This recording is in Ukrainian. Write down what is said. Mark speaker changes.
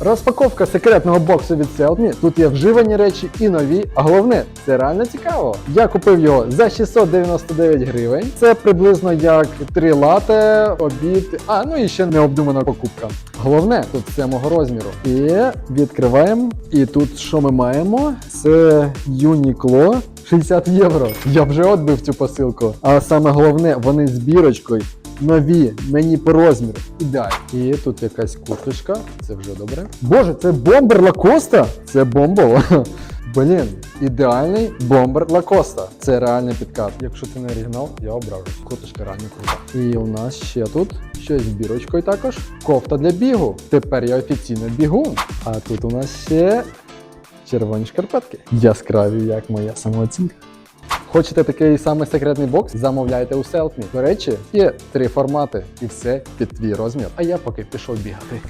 Speaker 1: Розпаковка секретного боксу від Селтмі. Тут є вживані речі і нові, а головне, це реально цікаво. Я купив його за 699 гривень. Це приблизно як три лате, обід, а ну і ще необдумана покупка. Головне, тут все мого розміру. І відкриваємо. І тут що ми маємо? Це Uniqlo 60 євро. Я вже отбив цю посилку. А саме головне, вони з бірочкою. Нові, мені по розміру. Ідеально. І тут якась курточка, це вже добре. Боже, це бомбер Лакоста? Це бомбово. Блін, ідеальний бомбер Лакоста. Це реальний підкат. Якщо це не оригінал, я ображусь. Курточка реально крута. І у нас ще тут щось з бірочкою також. Кофта для бігу. Тепер я офіційно бігун. А тут у нас ще червоні шкарпетки. Яскраві, як моя самооцінка. Хочете такий самий секретний бокс? Замовляйте у Selfme. До речі, є три формати і все під твій розмір. А я поки пішов бігати.